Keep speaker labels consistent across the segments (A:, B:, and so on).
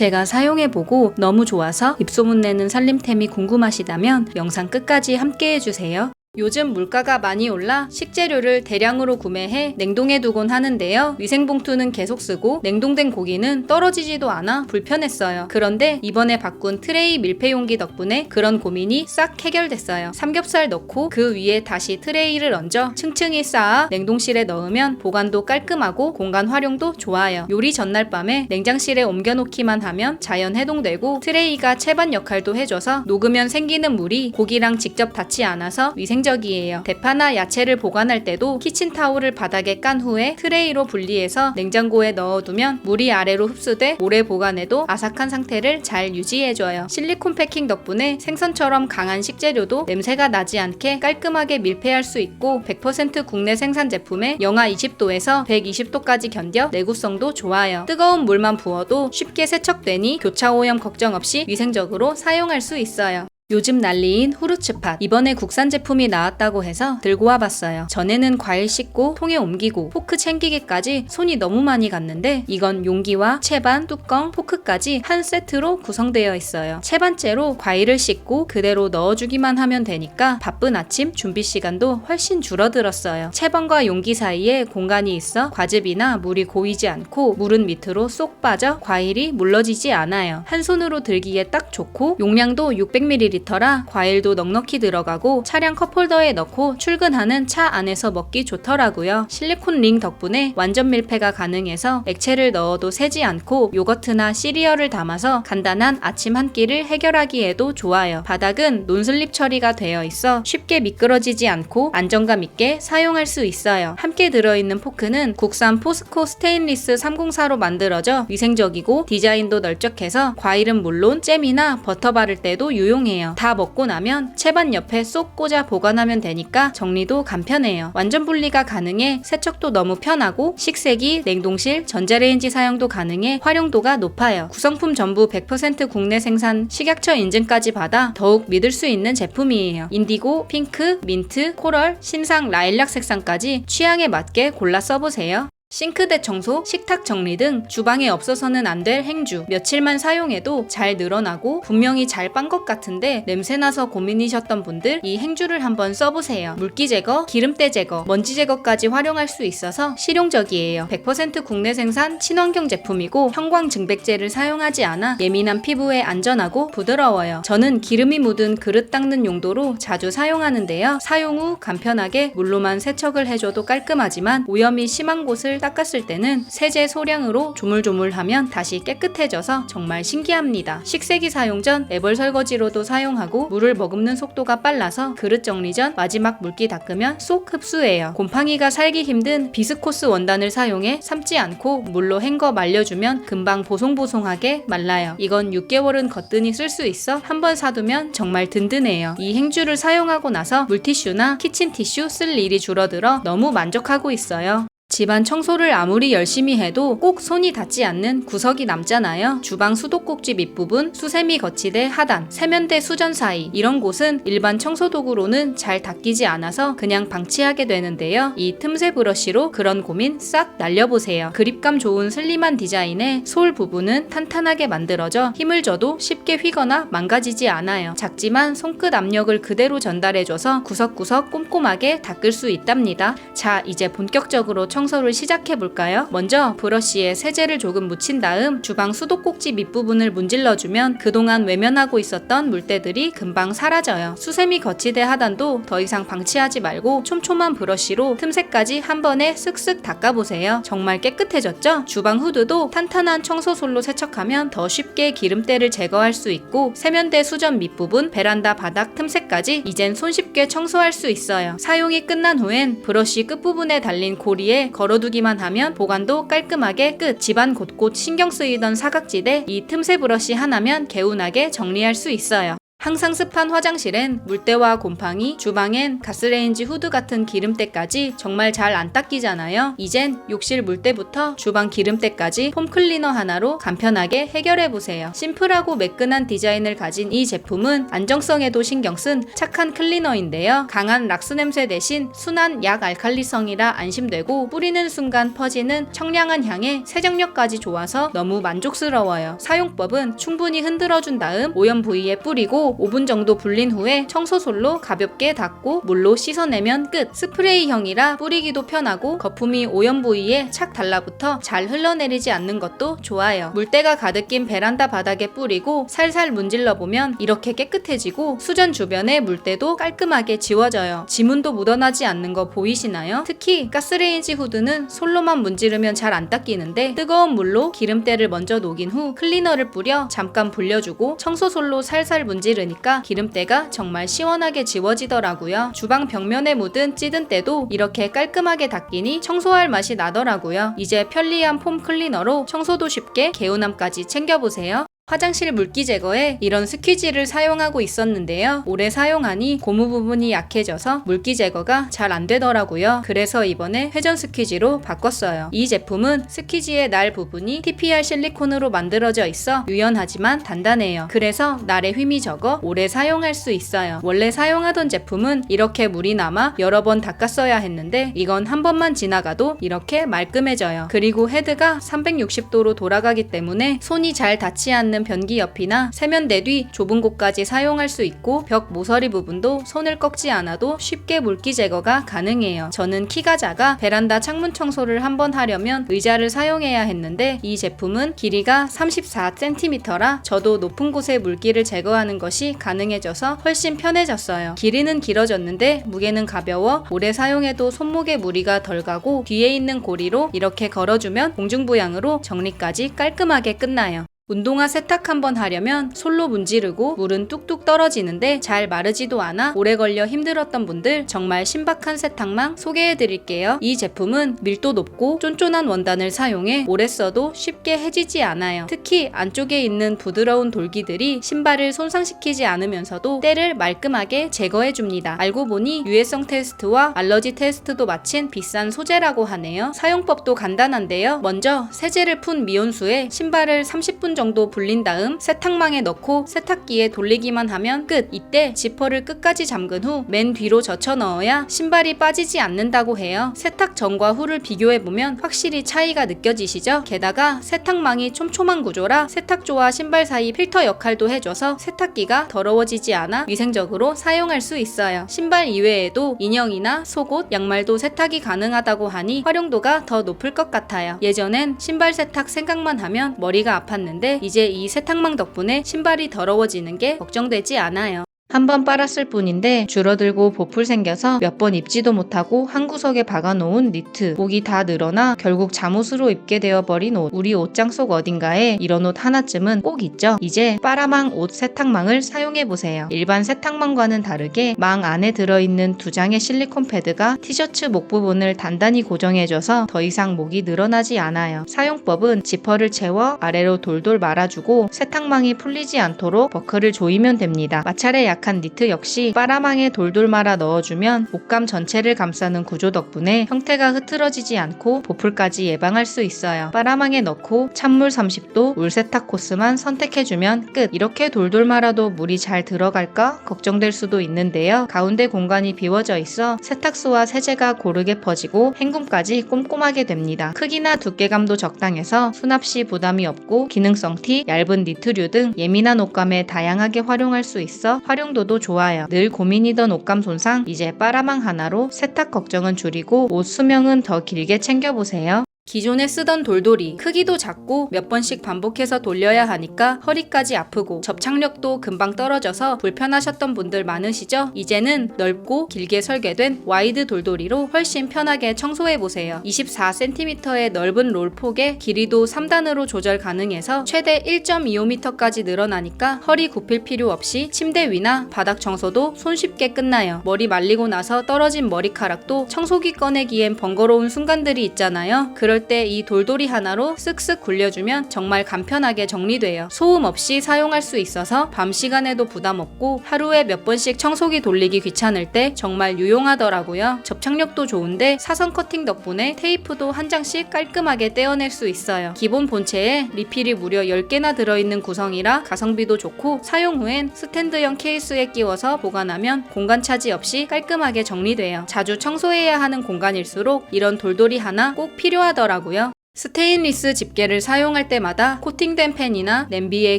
A: 제가 사용해보고 너무 좋아서 입소문 내는 살림템이 궁금하시다면 영상 끝까지 함께 해주세요. 요즘 물가가 많이 올라 식재료를 대량으로 구매해 냉동해 두곤 하는데요. 위생봉투는 계속 쓰고 냉동된 고기는 떨어지지도 않아 불편했어요. 그런데 이번에 바꾼 트레이 밀폐 용기 덕분에 그런 고민이 싹 해결됐어요. 삼겹살 넣고 그 위에 다시 트레이를 얹어 층층이 쌓아 냉동실에 넣으면 보관도 깔끔하고 공간 활용도 좋아요. 요리 전날 밤에 냉장실에 옮겨놓기만 하면 자연 해동되고 트레이가 채반 역할도 해줘서 녹으면 생기는 물이 고기랑 직접 닿지 않아서 위생 적이에요. 대파나 야채를 보관할 때도 키친타올을 바닥에 깐 후에 트레이로 분리해서 냉장고에 넣어두면 물이 아래로 흡수돼 오래 보관해도 아삭한 상태를 잘 유지해줘요. 실리콘 패킹 덕분에 생선처럼 강한 식재료도 냄새가 나지 않게 깔끔하게 밀폐할 수 있고 100% 국내 생산 제품에 영하 20도에서 120도까지 견뎌 내구성도 좋아요. 뜨거운 물만 부어도 쉽게 세척되니 교차 오염 걱정 없이 위생적으로 사용할 수 있어요. 요즘 난리인 후르츠팟 이번에 국산 제품이 나왔다고 해서 들고 와봤어요. 전에는 과일 씻고 통에 옮기고 포크 챙기기까지 손이 너무 많이 갔는데 이건 용기와 채반, 뚜껑, 포크까지 한 세트로 구성되어 있어요. 채반째로 과일을 씻고 그대로 넣어주기만 하면 되니까 바쁜 아침 준비 시간도 훨씬 줄어들었어요. 채반과 용기 사이에 공간이 있어 과즙이나 물이 고이지 않고 물은 밑으로 쏙 빠져 과일이 물러지지 않아요. 한 손으로 들기에 딱 좋고 용량도 600ml 라 과일도 넉넉히 들어가고 차량 컵홀더에 넣고 출근하는 차 안에서 먹기 좋더라고요. 실리콘 링 덕분에 완전 밀폐가 가능해서 액체를 넣어도 새지 않고 요거트나 시리얼을 담아서 간단한 아침 한 끼를 해결하기에도 좋아요. 바닥은 논슬립 처리가 되어 있어 쉽게 미끄러지지 않고 안정감 있게 사용할 수 있어요. 함께 들어있는 포크는 국산 포스코 스테인리스 304로 만들어져 위생적이고 디자인도 널쩍해서 과일은 물론 잼이나 버터 바를 때도 유용해요. 다 먹고 나면 채반 옆에 쏙 꽂아 보관하면 되니까 정리도 간편해요. 완전 분리가 가능해 세척도 너무 편하고 식세기, 냉동실, 전자레인지 사용도 가능해 활용도가 높아요. 구성품 전부 100% 국내 생산 식약처 인증까지 받아 더욱 믿을 수 있는 제품이에요. 인디고, 핑크, 민트, 코럴, 신상 라일락 색상까지 취향에 맞게 골라 써보세요. 싱크대 청소, 식탁 정리 등 주방에 없어서는 안 될 행주. 며칠만 사용해도 잘 늘어나고 분명히 잘 빤 것 같은데 냄새나서 고민이셨던 분들 이 행주를 한번 써보세요. 물기 제거, 기름때 제거, 먼지 제거까지 활용할 수 있어서 실용적이에요. 100% 국내 생산 친환경 제품이고 형광 증백제를 사용하지 않아 예민한 피부에 안전하고 부드러워요. 저는 기름이 묻은 그릇 닦는 용도로 자주 사용하는데요. 사용 후 간편하게 물로만 세척을 해줘도 깔끔하지만 오염이 심한 곳을 닦았을 때는 세제 소량으로 조물조물하면 다시 깨끗해져서 정말 신기합니다. 식세기 사용 전 애벌 설거지로도 사용하고 물을 머금는 속도가 빨라서 그릇 정리 전 마지막 물기 닦으면 쏙 흡수해요. 곰팡이가 살기 힘든 비스코스 원단을 사용해 삶지 않고 물로 헹궈 말려주면 금방 보송보송하게 말라요. 이건 6개월은 거뜬히 쓸 수 있어 한 번 사두면 정말 든든해요. 이 행주를 사용하고 나서 물티슈나 키친티슈 쓸 일이 줄어들어 너무 만족하고 있어요. 집안 청소를 아무리 열심히 해도 꼭 손이 닿지 않는 구석이 남잖아요. 주방 수도꼭지 밑부분, 수세미 거치대 하단, 세면대 수전 사이 이런 곳은 일반 청소 도구로는 잘 닦이지 않아서 그냥 방치하게 되는데요. 이 틈새 브러쉬로 그런 고민 싹 날려보세요. 그립감 좋은 슬림한 디자인에 솔 부분은 탄탄하게 만들어져 힘을 줘도 쉽게 휘거나 망가지지 않아요. 작지만 손끝 압력을 그대로 전달해줘서 구석구석 꼼꼼하게 닦을 수 있답니다. 자, 이제 본격적으로 청 소를 시작해 볼까요? 먼저 브러쉬에 세제를 조금 묻힌 다음 주방 수도꼭지 밑부분을 문질러주면 그동안 외면하고 있었던 물때들이 금방 사라져요. 수세미 거치대 하단도 더 이상 방치하지 말고 촘촘한 브러쉬로 틈새까지 한 번에 쓱쓱 닦아보세요. 정말 깨끗해졌죠? 주방 후드도 탄탄한 청소솔로 세척하면 더 쉽게 기름때를 제거할 수 있고 세면대 수전 밑부분, 베란다 바닥 틈새까지 이젠 손쉽게 청소할 수 있어요. 사용이 끝난 후엔 브러쉬 끝부분에 달린 고리에 걸어두기만 하면 보관도 깔끔하게 끝. 집안 곳곳 신경 쓰이던 사각지대 이 틈새 브러쉬 하나면 개운하게 정리할 수 있어요. 항상 습한 화장실엔 물때와 곰팡이, 주방엔 가스레인지 후드 같은 기름때까지 정말 잘 안 닦이잖아요. 이젠 욕실 물때부터 주방 기름때까지 폼 클리너 하나로 간편하게 해결해 보세요. 심플하고 매끈한 디자인을 가진 이 제품은 안정성에도 신경 쓴 착한 클리너인데요. 강한 락스 냄새 대신 순한 약 알칼리성이라 안심되고 뿌리는 순간 퍼지는 청량한 향에 세정력까지 좋아서 너무 만족스러워요. 사용법은 충분히 흔들어 준 다음 오염 부위에 뿌리고 5분 정도 불린 후에 청소솔로 가볍게 닦고 물로 씻어내면 끝. 스프레이형이라 뿌리기도 편하고 거품이 오염 부위에 착 달라붙어 잘 흘러내리지 않는 것도 좋아요. 물때가 가득 낀 베란다 바닥에 뿌리고 살살 문질러 보면 이렇게 깨끗해지고 수전 주변의 물때도 깔끔하게 지워져요. 지문도 묻어나지 않는 거 보이시나요? 특히 가스레인지 후드는 솔로만 문지르면 잘 안 닦이는데 뜨거운 물로 기름때를 먼저 녹인 후 클리너를 뿌려 잠깐 불려주고 청소솔로 살살 문지르 니까 기름때가 정말 시원하게 지워지더라고요. 주방 벽면에 묻은 찌든 때도 이렇게 깔끔하게 닦이니 청소할 맛이 나더라고요. 이제 편리한 폼 클리너로 청소도 쉽게 개운함까지 챙겨보세요. 화장실 물기 제거에 이런 스퀴지를 사용하고 있었는데요. 오래 사용하니 고무 부분이 약해져서 물기 제거가 잘 안 되더라고요. 그래서 이번에 회전 스퀴지로 바꿨어요. 이 제품은 스퀴지의 날 부분이 TPR 실리콘으로 만들어져 있어 유연하지만 단단해요. 그래서 날에 힘이 적어 오래 사용할 수 있어요. 원래 사용하던 제품은 이렇게 물이 남아 여러 번 닦았어야 했는데 이건 한 번만 지나가도 이렇게 말끔해져요. 그리고 헤드가 360도로 돌아가기 때문에 손이 잘 닿지 않는 변기 옆이나 세면대 뒤 좁은 곳까지 사용할 수 있고 벽 모서리 부분도 손을 꺾지 않아도 쉽게 물기 제거가 가능해요. 저는 키가 작아 베란다 창문 청소를 한번 하려면 의자를 사용해야 했는데 이 제품은 길이가 34cm라 저도 높은 곳에 물기를 제거하는 것이 가능해져서 훨씬 편해졌어요. 길이는 길어졌는데 무게는 가벼워 오래 사용해도 손목에 무리가 덜 가고 뒤에 있는 고리로 이렇게 걸어주면 공중부양으로 정리까지 깔끔하게 끝나요. 운동화 세탁 한번 하려면 솔로 문지르고 물은 뚝뚝 떨어지는데 잘 마르지도 않아 오래 걸려 힘들었던 분들 정말 신박한 세탁망 소개해 드릴게요. 이 제품은 밀도 높고 쫀쫀한 원단을 사용해 오래 써도 쉽게 해지지 않아요. 특히 안쪽에 있는 부드러운 돌기들이 신발을 손상시키지 않으면서도 때를 말끔하게 제거해 줍니다. 알고 보니 유해성 테스트와 알러지 테스트도 마친 비싼 소재라고 하네요. 사용법도 간단한데요. 먼저 세제를 푼 미온수에 신발을 30분 정도 불린 다음 세탁망에 넣고 세탁기에 돌리기만 하면 끝. 이때 지퍼를 끝까지 잠근 후 맨 뒤로 젖혀 넣어야 신발이 빠지지 않는다고 해요. 세탁 전과 후를 비교해 보면 확실히 차이가 느껴지시죠? 게다가 세탁망이 촘촘한 구조라 세탁조와 신발 사이 필터 역할도 해줘서 세탁기가 더러워지지 않아 위생적으로 사용할 수 있어요. 신발 이외에도 인형이나 속옷, 양말도 세탁이 가능하다고 하니 활용도가 더 높을 것 같아요. 예전엔 신발 세탁 생각만 하면 머리가 아팠는데 이제 이 세탁망 덕분에 신발이 더러워지는 게 걱정되지 않아요. 한 번 빨았을 뿐인데 줄어들고 보풀 생겨서 몇 번 입지도 못하고 한 구석에 박아놓은 니트. 목이 다 늘어나 결국 잠옷으로 입게 되어버린 옷. 우리 옷장 속 어딘가에 이런 옷 하나쯤은 꼭 있죠. 이제 빠라망 옷 세탁망을 사용해보세요. 일반 세탁망과는 다르게 망 안에 들어있는 두 장의 실리콘 패드가 티셔츠 목 부분을 단단히 고정해줘서 더 이상 목이 늘어나지 않아요. 사용법은 지퍼를 채워 아래로 돌돌 말아주고 세탁망이 풀리지 않도록 버클을 조이면 됩니다. 마찰에 약한 니트 역시 빨아망에 돌돌 말아 넣어주면 옷감 전체를 감싸는 구조 덕분에 형태가 흐트러지지 않고 보풀까지 예방할 수 있어요. 빨아망에 넣고 찬물 30도 물 세탁 코스만 선택해주면 끝. 이렇게 돌돌 말아도 물이 잘 들어갈까 걱정될 수도 있는데요. 가운데 공간이 비워져 있어 세탁소와 세제가 고르게 퍼지고 헹굼까지 꼼꼼하게 됩니다. 크기나 두께감도 적당해서 수납 시 부담이 없고 기능성 티, 얇은 니트류 등 예민한 옷감에 다양하게 활용할 수 있어 활용도도 좋아요. 늘 고민이던 옷감 손상 이제 빠라망 하나로 세탁 걱정은 줄이고 옷 수명은 더 길게 챙겨보세요. 기존에 쓰던 돌돌이 크기도 작고 몇 번씩 반복해서 돌려야 하니까 허리까지 아프고 접착력도 금방 떨어져서 불편하셨던 분들 많으시죠? 이제는 넓고 길게 설계된 와이드 돌돌이로 훨씬 편하게 청소해 보세요. 24cm의 넓은 롤 폭에 길이도 3단으로 조절 가능해서 최대 1.25m까지 늘어나니까 허리 굽힐 필요 없이 침대 위나 바닥 청소도 손쉽게 끝나요. 머리 말리고 나서 떨어진 머리카락도 청소기 꺼내기엔 번거로운 순간들이 있잖아요. 그럴 이럴 때 이 돌돌이 하나로 쓱쓱 굴려주면 정말 간편하게 정리돼요. 소음 없이 사용할 수 있어서 밤 시간에도 부담 없고 하루에 몇 번씩 청소기 돌리기 귀찮을 때 정말 유용하더라고요. 접착력도 좋은데 사선 커팅 덕분에 테이프도 한 장씩 깔끔하게 떼어낼 수 있어요. 기본 본체에 리필이 무려 10개나 들어있는 구성이라 가성비도 좋고 사용 후엔 스탠드형 케이스에 끼워서 보관하면 공간 차지 없이 깔끔하게 정리돼요. 자주 청소해야 하는 공간일수록 이런 돌돌이 하나 꼭 필요하더라고요. 하더라고요. 스테인리스 집게를 사용할 때마다 코팅된 펜이나 냄비에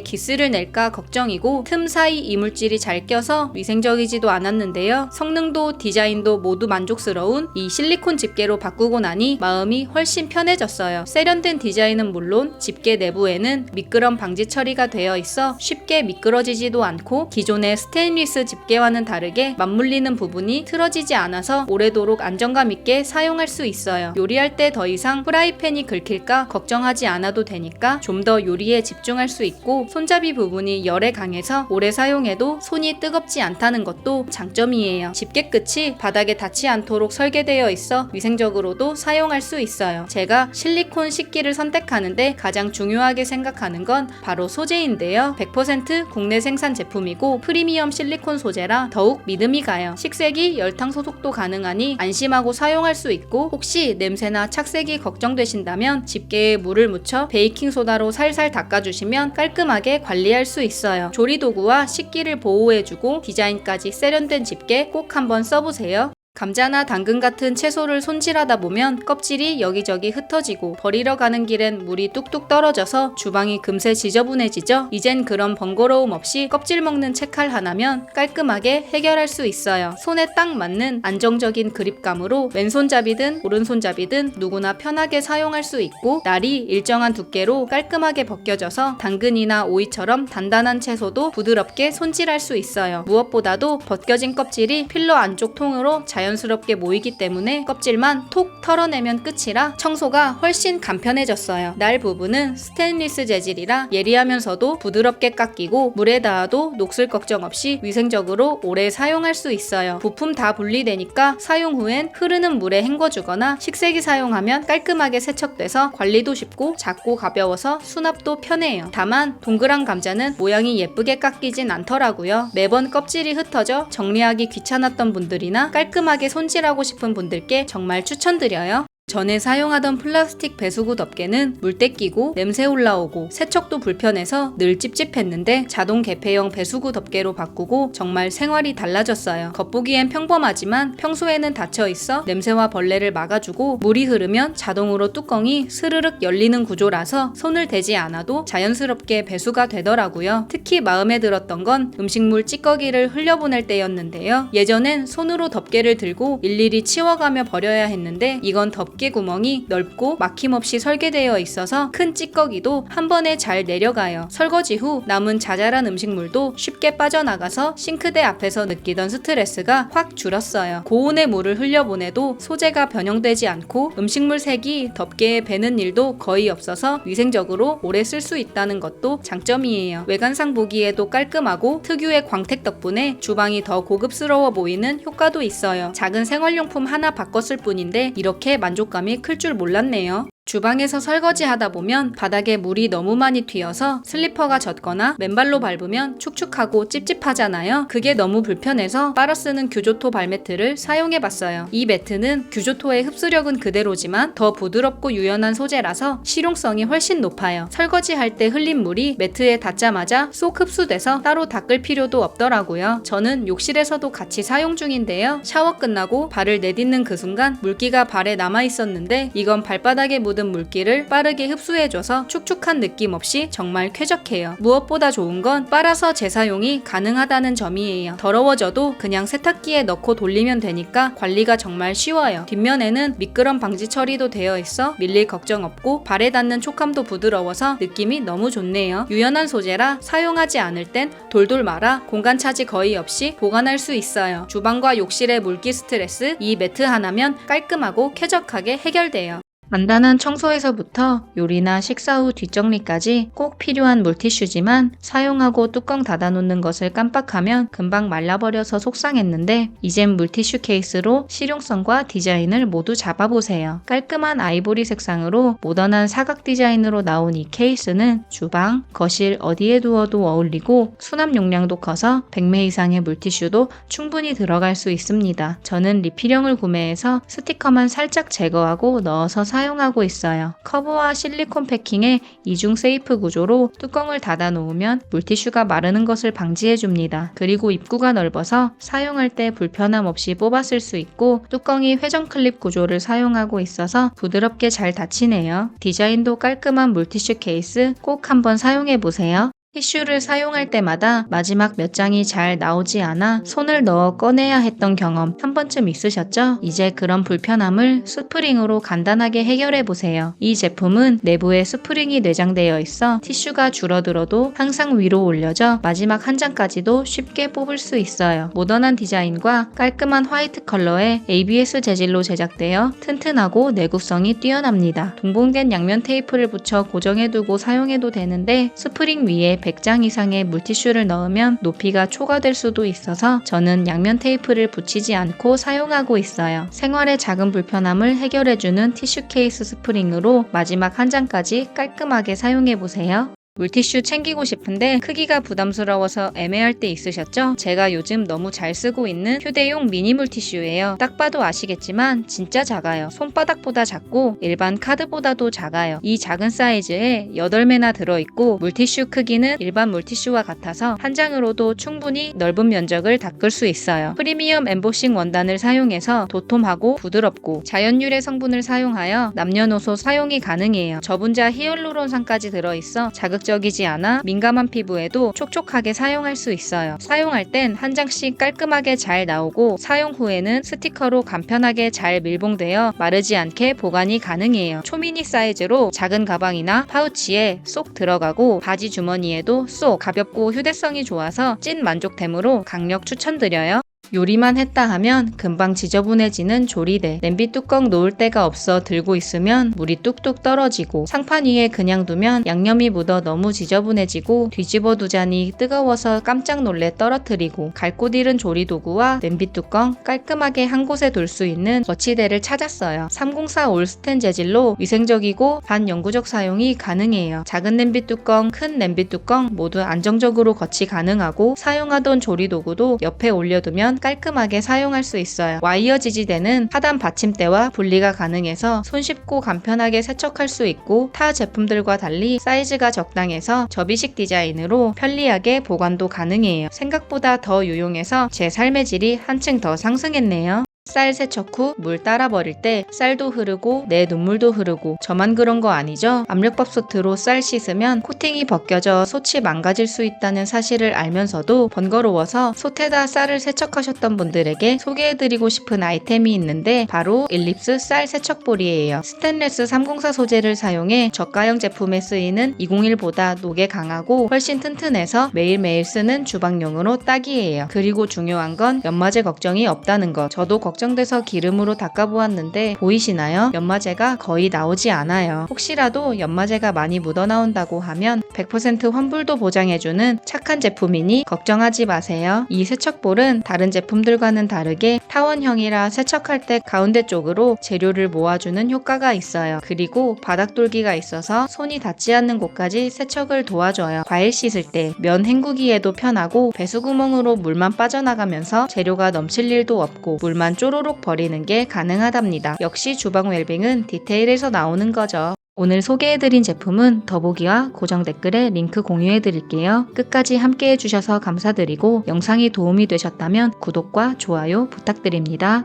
A: 기스를 낼까 걱정이고 틈 사이 이물질이 잘 껴서 위생적이지도 않았는데요. 성능도 디자인도 모두 만족스러운 이 실리콘 집게로 바꾸고 나니 마음이 훨씬 편해졌어요. 세련된 디자인은 물론 집게 내부에는 미끄럼 방지 처리가 되어 있어 쉽게 미끄러지지도 않고 기존의 스테인리스 집게와는 다르게 맞물리는 부분이 틀어지지 않아서 오래도록 안정감 있게 사용할 수 있어요. 요리할 때 더 이상 프라이팬이 긁 힐까 걱정하지 않아도 되니까 좀 더 요리에 집중할 수 있고 손잡이 부분이 열에 강해서 오래 사용해도 손이 뜨겁지 않다는 것도 장점이에요. 집게 끝이 바닥에 닿지 않도록 설계되어 있어 위생적으로도 사용할 수 있어요. 제가 실리콘 식기를 선택하는데 가장 중요하게 생각하는 건 바로 소재인데요. 100% 국내 생산 제품이고 프리미엄 실리콘 소재라 더욱 믿음이 가요. 식세기, 열탕 소독도 가능하니 안심하고 사용할 수 있고 혹시 냄새나 착색이 걱정되신다면 집게에 물을 묻혀 베이킹 소다로 살살 닦아주시면 깔끔하게 관리할 수 있어요. 조리 도구와 식기를 보호해주고 디자인까지 세련된 집게 꼭 한번 써보세요. 감자나 당근 같은 채소를 손질하다 보면 껍질이 여기저기 흩어지고 버리러 가는 길엔 물이 뚝뚝 떨어져서 주방이 금세 지저분해지죠. 이젠 그런 번거로움 없이 껍질 먹는 채칼 하나면 깔끔하게 해결할 수 있어요. 손에 딱 맞는 안정적인 그립감으로 왼손잡이든 오른손잡이든 누구나 편하게 사용할 수 있고 날이 일정한 두께로 깔끔하게 벗겨져서 당근이나 오이처럼 단단한 채소도 부드럽게 손질할 수 있어요. 무엇보다도 벗겨진 껍질이 필러 안쪽 통으로 자연스럽게 모이기 때문에 껍질만 톡 털어내면 끝이라 청소가 훨씬 간편해졌어요. 날 부분은 스테인리스 재질이라 예리하면서도 부드럽게 깎이고 물에 닿아도 녹슬 걱정 없이 위생적으로 오래 사용할 수 있어요. 부품 다 분리되니까 사용 후엔 흐르는 물에 헹궈주거나 식세기 사용하면 깔끔하게 세척돼서 관리도 쉽고 작고 가벼워서 수납도 편해요. 다만 동그란 감자는 모양이 예쁘게 깎이진 않더라고요. 매번 껍질이 흩어져 정리하기 귀찮았던 분들이나 깔끔하게 손질하고 싶은 분들께 정말 추천드려요. 전에 사용하던 플라스틱 배수구 덮개는 물때 끼고 냄새 올라오고 세척도 불편해서 늘 찝찝했는데 자동 개폐형 배수구 덮개로 바꾸고 정말 생활이 달라졌어요. 겉보기엔 평범하지만 평소에는 닫혀 있어 냄새와 벌레를 막아주고 물이 흐르면 자동으로 뚜껑이 스르륵 열리는 구조라서 손을 대지 않아도 자연스럽게 배수가 되더라고요. 특히 마음에 들었던 건 음식물 찌꺼기를 흘려보낼 때였는데요. 예전엔 손으로 덮개를 들고 일일이 치워가며 버려야 했는데 이건 덮개 구멍이 넓고 막힘없이 설계되어 있어서 큰 찌꺼기도 한 번에 잘 내려가요. 설거지 후 남은 자잘한 음식물도 쉽게 빠져나가서 싱크대 앞에서 느끼던 스트레스가 확 줄었어요. 고온의 물을 흘려보내도 소재가 변형되지 않고 음식물 색이 덮개에 배는 일도 거의 없어서 위생적으로 오래 쓸 수 있다는 것도 장점이에요. 외관상 보기에도 깔끔하고 특유의 광택 덕분에 주방이 더 고급스러워 보이는 효과도 있어요. 작은 생활용품 하나 바꿨을 뿐인데 이렇게 만족 감이 클 줄 몰랐네요. 주방에서 설거지 하다 보면 바닥에 물이 너무 많이 튀어서 슬리퍼가 젖거나 맨발로 밟으면 축축하고 찝찝하잖아요. 그게 너무 불편해서 빨아 쓰는 규조토 발매트를 사용해 봤어요. 이 매트는 규조토의 흡수력은 그대로지만 더 부드럽고 유연한 소재라서 실용성이 훨씬 높아요. 설거지 할 때 흘린 물이 매트에 닿자마자 쏙 흡수돼서 따로 닦을 필요도 없더라고요. 저는 욕실에서도 같이 사용 중인데요. 샤워 끝나고 발을 내딛는 그 순간 물기가 발에 남아 있었는데 이건 발바닥에 묻은 물기를 빠르게 흡수해줘서 축축한 느낌 없이 정말 쾌적해요. 무엇보다 좋은 건 빨아서 재사용이 가능하다는 점이에요. 더러워져도 그냥 세탁기에 넣고 돌리면 되니까 관리가 정말 쉬워요. 뒷면에는 미끄럼 방지 처리도 되어 있어 밀릴 걱정 없고 발에 닿는 촉감도 부드러워서 느낌이 너무 좋네요. 유연한 소재라 사용하지 않을 땐 돌돌 말아 공간 차지 거의 없이 보관할 수 있어요. 주방과 욕실의 물기 스트레스 이 매트 하나면 깔끔하고 쾌적하게 해결돼요. 간단한 청소에서부터 요리나 식사 후 뒷정리까지 꼭 필요한 물티슈지만 사용하고 뚜껑 닫아놓는 것을 깜빡하면 금방 말라버려서 속상했는데 이젠 물티슈 케이스로 실용성과 디자인을 모두 잡아보세요. 깔끔한 아이보리 색상으로 모던한 사각 디자인으로 나온 이 케이스는 주방, 거실 어디에 두어도 어울리고 수납 용량도 커서 100매 이상의 물티슈도 충분히 들어갈 수 있습니다. 저는 리필형을 구매해서 스티커만 살짝 제거하고 넣어서 사용 하고 있어요. 커브와 실리콘 패킹의 이중 세이프 구조로 뚜껑을 닫아 놓으면 물티슈가 마르는 것을 방지해 줍니다. 그리고 입구가 넓어서 사용할 때 불편함 없이 쓸수 있고 뚜껑이 회전 클립 구조를 사용하고 있어서 부드럽게 잘 닫히네요. 디자인도 깔끔한 물티슈 케이스 꼭 한번 사용해 보세요. 티슈를 사용할 때마다 마지막 몇 장이 잘 나오지 않아 손을 넣어 꺼내야 했던 경험 한 번쯤 있으셨죠? 이제 그런 불편함을 스프링으로 간단하게 해결해 보세요. 이 제품은 내부에 스프링이 내장되어 있어 티슈가 줄어들어도 항상 위로 올려져 마지막 한 장까지도 쉽게 뽑을 수 있어요. 모던한 디자인과 깔끔한 화이트 컬러의 ABS 재질로 제작되어 튼튼하고 내구성이 뛰어납니다. 동봉된 양면 테이프를 붙여 고정해두고 사용해도 되는데 스프링 위에 100장 이상의 물티슈를 넣으면 높이가 초과될 수도 있어서 저는 양면 테이프를 붙이지 않고 사용하고 있어요. 생활의 작은 불편함을 해결해주는 티슈 케이스 스프링으로 마지막 한 장까지 깔끔하게 사용해보세요. 물티슈 챙기고 싶은데 크기가 부담스러워서 애매할 때 있으셨죠? 제가 요즘 너무 잘 쓰고 있는 휴대용 미니 물티슈예요. 딱 봐도 아시겠지만 진짜 작아요. 손바닥보다 작고 일반 카드보다도 작아요. 이 작은 사이즈에 8매나 들어있고 물티슈 크기는 일반 물티슈와 같아서 한 장으로도 충분히 넓은 면적을 닦을 수 있어요. 프리미엄 엠보싱 원단을 사용해서 도톰하고 부드럽고 자연유래 성분을 사용하여 남녀노소 사용이 가능해요. 저분자 히얼루론산까지 들어있어 자극 자극적이지 않아 민감한 피부에도 촉촉하게 사용할 수 있어요. 사용할 땐 한 장씩 깔끔하게 잘 나오고 사용 후에는 스티커로 간편하게 잘 밀봉되어 마르지 않게 보관이 가능해요. 초미니 사이즈로 작은 가방이나 파우치에 쏙 들어가고 바지 주머니에도 쏙 가볍고 휴대성이 좋아서 찐 만족템으로 강력 추천드려요. 요리만 했다 하면 금방 지저분해지는 조리대. 냄비 뚜껑 놓을 데가 없어 들고 있으면 물이 뚝뚝 떨어지고 상판 위에 그냥 두면 양념이 묻어 너무 지저분해지고 뒤집어 두자니 뜨거워서 깜짝 놀래 떨어뜨리고 갈 곳 잃은 조리 도구와 냄비 뚜껑 깔끔하게 한 곳에 둘 수 있는 거치대를 찾았어요. 304 올스텐 재질로 위생적이고 반영구적 사용이 가능해요. 작은 냄비 뚜껑, 큰 냄비 뚜껑 모두 안정적으로 거치 가능하고 사용하던 조리 도구도 옆에 올려두면 깔끔하게 사용할 수 있어요. 와이어 지지대는 하단 받침대와 분리가 가능해서 손쉽고 간편하게 세척할 수 있고 타 제품들과 달리 사이즈가 적당해서 접이식 디자인으로 편리하게 보관도 가능해요. 생각보다 더 유용해서 제 삶의 질이 한층 더 상승했네요. 쌀 세척 후 물 따라 버릴 때 쌀도 흐르고 내 눈물도 흐르고 저만 그런 거 아니죠? 압력밥솥으로 쌀 씻으면 코팅이 벗겨져 솥이 망가질 수 있다는 사실을 알면서도 번거로워서 솥에다 쌀을 세척하셨던 분들에게 소개해드리고 싶은 아이템이 있는데 바로 일립스 쌀 세척볼이에요. 스테인레스 304 소재를 사용해 저가형 제품에 쓰이는 201보다 녹에 강하고 훨씬 튼튼해서 매일매일 쓰는 주방용으로 딱이에요. 그리고 중요한 건 연마제 걱정이 없다는 것. 저도 걱정돼서 기름으로 닦아보았는데 보이시나요? 연마제가 거의 나오지 않아요. 혹시라도 연마제가 많이 묻어나온다고 하면 100% 환불도 보장해주는 착한 제품이니 걱정하지 마세요. 이 세척볼은 다른 제품들과는 다르게 타원형이라 세척할 때 가운데 쪽으로 재료를 모아주는 효과가 있어요. 그리고 바닥돌기가 있어서 손이 닿지 않는 곳까지 세척을 도와줘요. 과일 씻을 때 면 헹구기에도 편하고 배수구멍으로 물만 빠져나가면서 재료가 넘칠 일도 없고 물만 쪼로록 버리는 게 가능하답니다. 역시 주방 웰빙은 디테일에서 나오는 거죠. 오늘 소개해드린 제품은 더보기와 고정 댓글에 링크 공유해드릴게요. 끝까지 함께 해주셔서 감사드리고 영상이 도움이 되셨다면 구독과 좋아요 부탁드립니다.